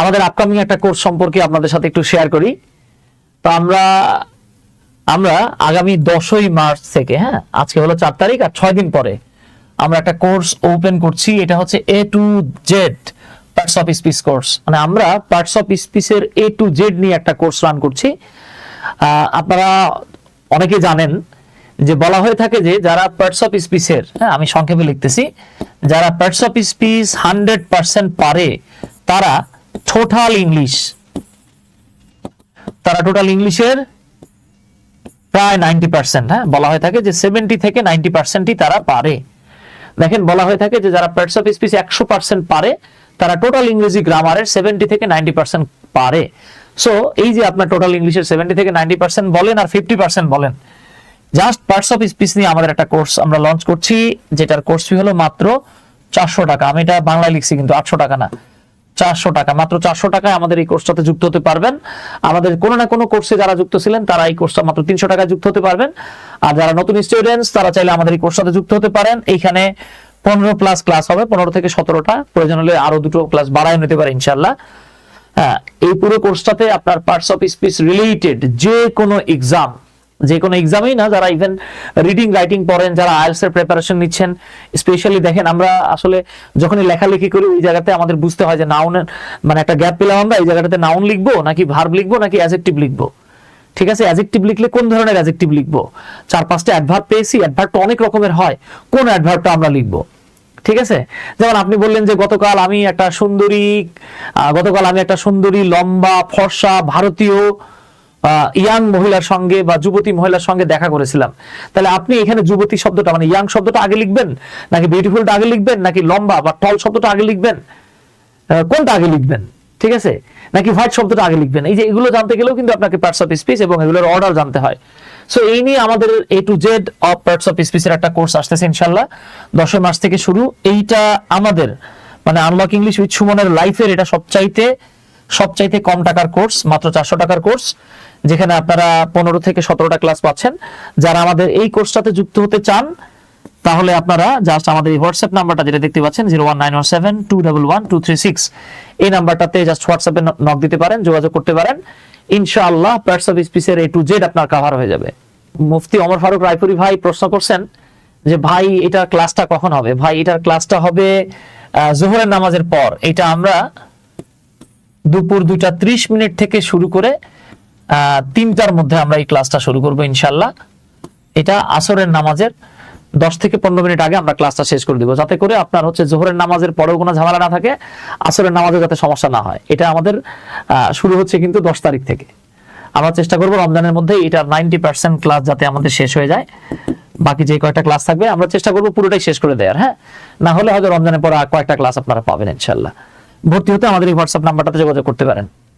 আমাদের আপকামিং একটা কোর্স সম্পর্কে আপনাদের সাথে একটু শেয়ার করি। তো আমরা আমরা আগামী দশই মার্চ থেকে হ্যাঁ আজকে হলো চার তারিখ আর ছয় দিন পরে আমরা একটা কোর্স ওপেন করছি। এটা হচ্ছে A to Z parts of speech course মানে আমরা পার্টস অফ স্পিচের এ টু জেড নিয়ে একটা কোর্স রান করছি। আপনারা অনেকে জানেন যে বলা হয়ে থাকে যে যারা পার্টস অফ স্পিচের হ্যাঁ আমি সংক্ষেপে লিখতেছি, যারা parts of speech hundred percent পারে, তারা টোটাল ইংলিশ তারা টোটাল ইংলিশের প্রায় নাইনটি পার্সেন্ট হ্যাঁ? বলা হয়ে থাকে যে সেভেন্টি থেকে নাইনটি পার্সেন্টই তারা পারে। দেখেন, বলা হয়ে থাকে যে যারা পার্টস অফ স্পিচ একশো পার্সেন্ট পারে, তারা টোটাল ইংরেজি গ্রামারের সেভেন্টি থেকে নাইনটি পার্সেন্ট পারে। সো এই যে আপনার টোটাল ইংলিশের সেভেন্টি থেকে নাইনটি পার্সেন্ট বলেন আর ফিফটি পার্সেন্ট বলেন জাস্ট পার্টস অফ স্পিচ নিয়ে আমাদের একটা কোর্স আমরা লঞ্চ করছি, যেটার কোর্স ফি হলো মাত্র চারশো টাকা। আমি এটা বাংলায় লিখছি কিন্তু আটশো টাকা না। চারশো টাকা। মাত্র চারশো টাকায় আমাদের এই কোর্সটাতে যুক্ত হতে পারবেন। আমাদের কোনো না কোনো কোর্সে যারা যুক্ত ছিলেন, তারা এই কোর্সটা মাত্র তিনশো টাকায় যুক্ত হতে পারবেন। আর যারা নতুন স্টুডেন্টস তারা চাইলে আমাদের এই কোর্সটাতে যুক্ত হতে পারেন। এইখানে পনেরো প্লাস ক্লাস হবে, পনেরো থেকে সতেরোটা। প্রয়োজন হলে আরও দুটো ক্লাস বাড়ায় নিতে পারে ইনশাল্লাহ হ্যাঁ এই পুরো কোর্সটাতে আপনার পার্টস অফ স্পিচ রিলেটেড যে কোনো এক্সাম যে কোনো এক্সামেই না, যারা ইভেন রিডিং রাইটিং পড়েন, যারা আইএলস এর প্রিপারেশন নিচ্ছেন স্পেশালি দেখেন আমরা আসলে যখনই লেখালেখি করি ওই জায়গাতে আমাদের বুঝতে হয় যে নাউনের মানে একটা গ্যাপ পেলাম আমরা, এই জায়গাটাতে নাউন লিখব নাকি ভার্ব লিখব নাকি অ্যাজেক্টিভ লিখব? ঠিক আছে? অ্যাজেক্টিভ লিখলে কোন ধরনের অ্যাজেক্টিভ লিখব? চার পাঁচটা অ্যাডভার্ব পেয়েছি অ্যাডভার্বটা অনেক রকমের হয়, কোন অ্যাডভার্বটা আমরা লিখব? ঠিক আছে? যেমন আপনি বললেন যে গতকাল আমি একটা সুন্দরী গতকাল আমি একটা সুন্দরী, লম্বা, ফর্সা, ভারতীয় ইয়াং মহিলার সঙ্গে বা যুবতী মহিলার সঙ্গে দেখা করেছিলাম। তাহলে আপনি এখানে যুবতী শব্দটা মানে ইয়াং শব্দটা আগে লিখবেন? নাকি বিউটিফুলটা আগে লিখবেন? নাকি লম্বা বা টল শব্দটা আগে লিখবেন? কোনটা আগে লিখবেন? ঠিক আছে? নাকি হোয়াইট শব্দটা আগে লিখবেন? এই যে এগুলো জানতে গেলেও কিন্তু আপনাকে পার্টস অফ স্পিচ এবং এগুলোর অর্ডার জানতে হয়। সো এই নিয়ে আমাদের A to Z of parts of স্পিচের একটা কোর্স আসতেছে ইনশাল্লাহ দশই মাস থেকে শুরু। এইটা আমাদের মানে আনলক ইংলিশ উইথ সুমনের লাইফের এটা সবচাইতে সবচাইতে কম টাকার কোর্স মাত্র চারশো টাকার কোর্স যেখানে আপনারা পনেরো থেকে সতেরোটা ক্লাস পাচ্ছেন। যারা আমাদের এই কোর্সটাতে যুক্ত হতে চান, তাহলে আপনারা জাস্ট আমাদের এই হোয়াটসঅ্যাপ নাম্বারটা যেটা দেখতে পাচ্ছেন zero one nine one seven two double one two three six এই নাম্বারটাতে জাস্ট হোয়াটসঅ্যাপে নক দিতে পারেন, যোগাযোগ করতে পারেন। ইনশাআল্লাহ পার্টস অফ স্পিচের এ টু জেড আপনার কাভার হয়ে যাবে। মুফতি অমর ফারুক রায়পুরি ভাই প্রশ্ন করছেন যে, ভাই এটার ক্লাসটা কখন হবে? ভাই এটার ক্লাসটা হবে জোহরের নামাজের পর। এটা আমরা দুপুর দুইটা ত্রিশ মিনিট থেকে শুরু করে তিনটার মধ্যে আমরা এই ক্লাসটা শুরু করব ইনশাল্লাহ এটা আসরের নামাজের দশ থেকে পনেরো মিনিট আগে আমরা ক্লাসটা শেষ করে দিব। যাতে করে আপনার হচ্ছে জোহরের নামাজের পরেও কোনো ঝামেলা না থাকে, আসরের নামাজে যাতে সমস্যা না হয়। এটা আমাদের শুরু হচ্ছে কিন্তু দশ তারিখ থেকে। আমরা চেষ্টা করব রমজানের মধ্যে এটা নাইনটি পার্সেন্ট ক্লাস যাতে আমাদের শেষ হয়ে যায়। বাকি যে কয়েকটা ক্লাস থাকবে, আমরা চেষ্টা করব পুরোটাই শেষ করে দেওয়ার হ্যাঁ? না হলে হয়তো রমজানের পর কয়েকটা ক্লাস আপনারা পাবেন ইনশাল্লাহ ভর্তি হতে আমাদের এই হোয়াটসঅ্যাপ নাম্বারটাতে যোগাযোগ করতে পারেন।